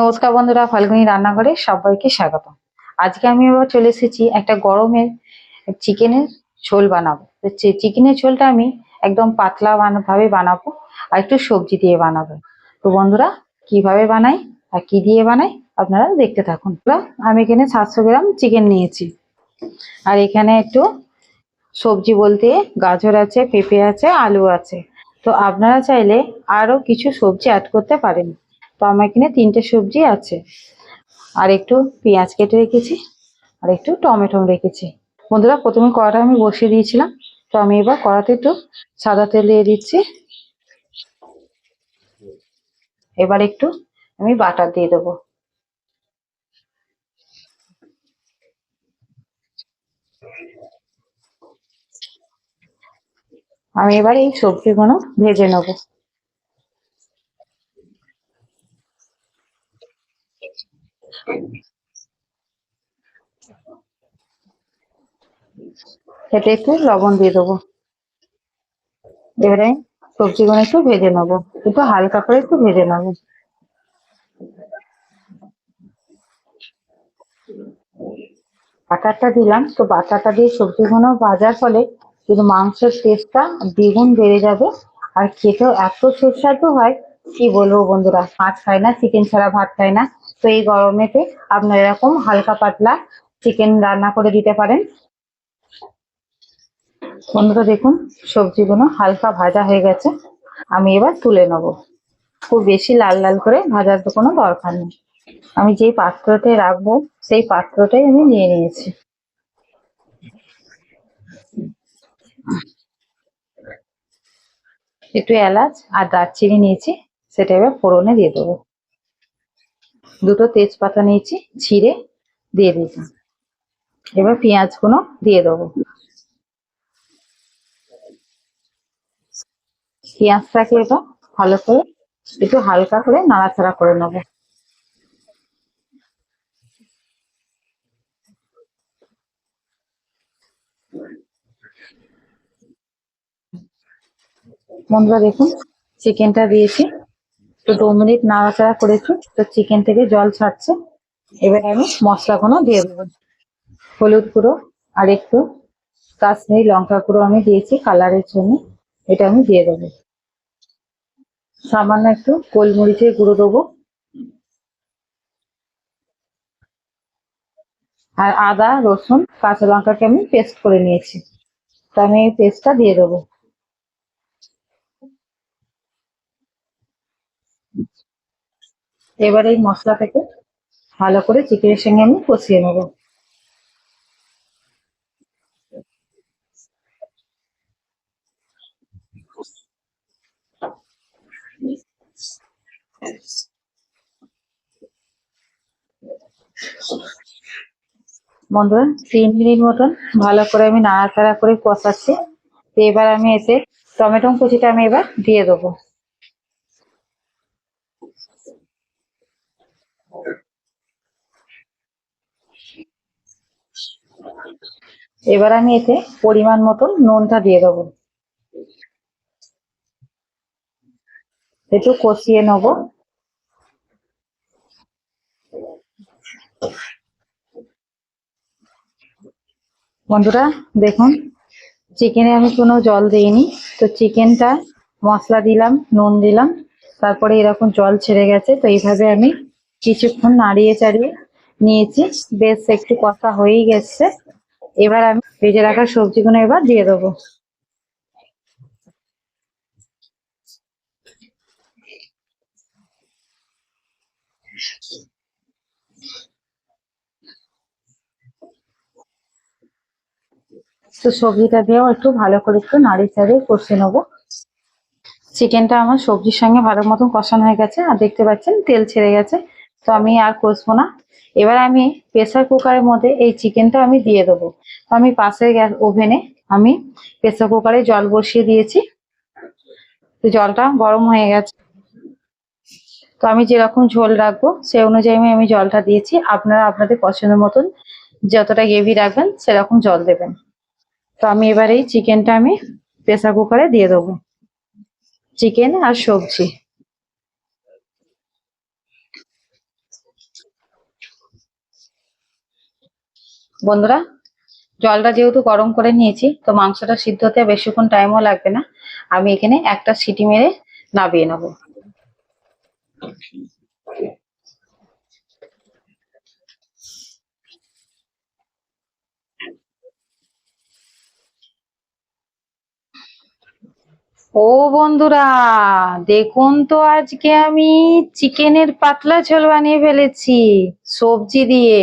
নমস্কার বন্ধুরা, ফাল্গুনি রান্নাঘরে সবাইকে স্বাগত। আজকে আমি আবার চলে এসেছি একটা গরমের চিকেনের ঝোল বানাবো। তো চিকেনের ঝোলটা আমি একদম পাতলা ভাবে বানাবো আর একটু সবজি দিয়ে বানাবো। তো বন্ধুরা, কীভাবে বানাই আর কি দিয়ে বানাই আপনারা দেখতে থাকুন। আমি এখানে সাতশো গ্রাম চিকেন নিয়েছি। আর এখানে একটু সবজি বলতে গাজর আছে, পেঁপে আছে, আলু আছে। তো আপনারা চাইলে আরও কিছু সবজি অ্যাড করতে পারেন। তো আমার এখানে তিনটে সবজি আছে। আর একটু পেঁয়াজ কেটে রেখেছি, আর একটু টমেটো রেখেছি। বন্ধুরা, প্রথমে কড়াটা আমি বসিয়ে দিয়েছিলাম। তো আমি এবার কড়াতে একটু সাদা তেল দিয়ে দিচ্ছি। এবার একটু আমি বাটার দিয়ে দেবো। আমি এবার এই সবজিগুলো ভেজে নেব। এতে একটু লবণ দিয়ে দেবো। এবারে সবজিগুলো একটু ভেজে নেব। একটু হালকা করে একটু ভেজে নেব। বাটারটা দিলাম। তো বাটারটা দিয়ে সবজিগুলো ভাজার ফলে কিন্তু মাংসের টেস্টটা দ্বিগুণ বেড়ে যাবে। আর খেতেও এত সুস্বাদু হয়, কি বলব বন্ধুরা? মাছ খায় না চিকেন ছাড়া ভাত খায় না। তো এই গরমেতে আপনারা এরকম হালকা পাতলা চিকেন রান্না করে দিতে পারেন। বন্ধুরা দেখুন, সবজিগুলো হালকা ভাজা হয়ে গেছে। আমি এবার তুলে নেব। খুব বেশি লাল লাল করে ভাজার তো কোনো দরকার নেই। আমি যেই পাত্রতে রাখব, সেই পাত্রটাই আমি নিয়ে নিয়েছি। একটু এলাচ আর দারচিনি নিয়েছি, সেটা এবার ফোড়নে দিয়ে দেবো। দুটো তেজপাতা নিয়েছি, ছিঁড়ে দিয়ে দিয়েছি। এবার পেঁয়াজগুলো দিয়ে দেবো। পেঁয়াজটাকে এবার ভালো করে একটু হালকা করে নাড়াচাড়া করে নেব। বন্ধুরা দেখুন, চিকেনটা দিয়েছি। তো দু মিনিট নাড়াচাড়া করেছি, তো চিকেন থেকে জল ছাড়ছে। এবার আমি মশলা মশলাগুলো দিয়ে দেবো। হলুদ গুঁড়ো আর একটু কাশ্মীরি লঙ্কা গুঁড়ো আমি দিয়েছি কালারের জন্য। এটা আমি দিয়ে দেবো। সামান্য একটু গোলমরিচের গুঁড়ো দেবো। আর আদা, রসুন, কাঁচা লঙ্কাকে আমি পেস্ট করে নিয়েছি। তো আমি এই পেস্টটা দিয়ে দেবো। এবার এই মশলাটাকে ভালো করে চিকেনের সঙ্গে আমি কষিয়ে নেব। বন্ধুরা, তিন মিনিট মতন ভালো করে আমি নাড়াচাড়া করে কষাচ্ছি। এবার আমি এতে টমেটো কুচিটা আমি এবার দিয়ে দেবো। এবার আমি এতে পরিমাণ মতন নুনটা দিয়ে দেবো। একটু কষিয়ে নেব। বন্ধুরা, দেখুন চিকেনে আমি কোনো জল দিইনি। তো চিকেনটা মশলা দিলাম, নুন দিলাম, তারপরে এরকম জল ছেড়ে গেছে। তো এইভাবে আমি কিছুক্ষণ নাড়িয়ে চাড়িয়ে নিয়েছি। বেশ একটু কষা হয়েই গেছে। এবার আমি ভেজে রাখা সবজিগুলো এবার দিয়ে দেবো। তো সবজিটা দিয়েও একটু ভালো করে একটু নাড়ি চাড়িয়ে কষে নেব। চিকেনটা আমার সবজির সঙ্গে ভালো মতন কষানো হয়ে গেছে, আর দেখতে পাচ্ছেন তেল ছেড়ে গেছে, তো আমি আর কষবো না। এবার আমি প্রেসার কুকারের মধ্যে এই চিকেনটা আমি দিয়ে দেবো। তো আমি পাশের গ্যাস ওভেনে আমি প্রেসার কুকারে জল বসিয়ে দিয়েছি। তো জলটা গরম হয়ে গেছে। তো আমি যেরকম ঝোল রাখব সেই অনুযায়ী আমি আমি জলটা দিয়েছি। আপনারা আপনাদের পছন্দ মতন যতটা গ্রেভি রাখবেন, সেরকম জল দেবেন। তো আমি এবার এই চিকেনটা আমি প্রেসার কুকারে দিয়ে দেবো। চিকেন আর সবজি। বন্ধুরা, জলটা যেহেতু গরম করে নিয়েছি, তো মাংসটা সিদ্ধ হতে বেশিক্ষণ টাইমও লাগবে না। আমি এখানে একটা সিটি মেরে নাবিয়ে নেব। ও বন্ধুরা, দেখুন তো আজকে আমি চিকেনের পাতলা ঝোল বানিয়ে ফেলেছি সবজি দিয়ে।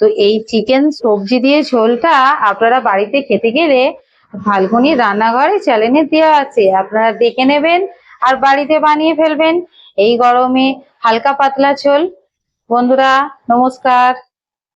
তো এই চিকেন সবজি দিয়ে ঝোলটা আপনারা বাড়িতে খেতে গেলে ফাল্গুনি রান্নাঘরে চ্যানেলে দেওয়া আছে। আপনারা দেখে নেবেন আর বাড়িতে বানিয়ে ফেলবেন। এই গরমে হালকা পাতলা ঝোল। বন্ধুরা, নমস্কার।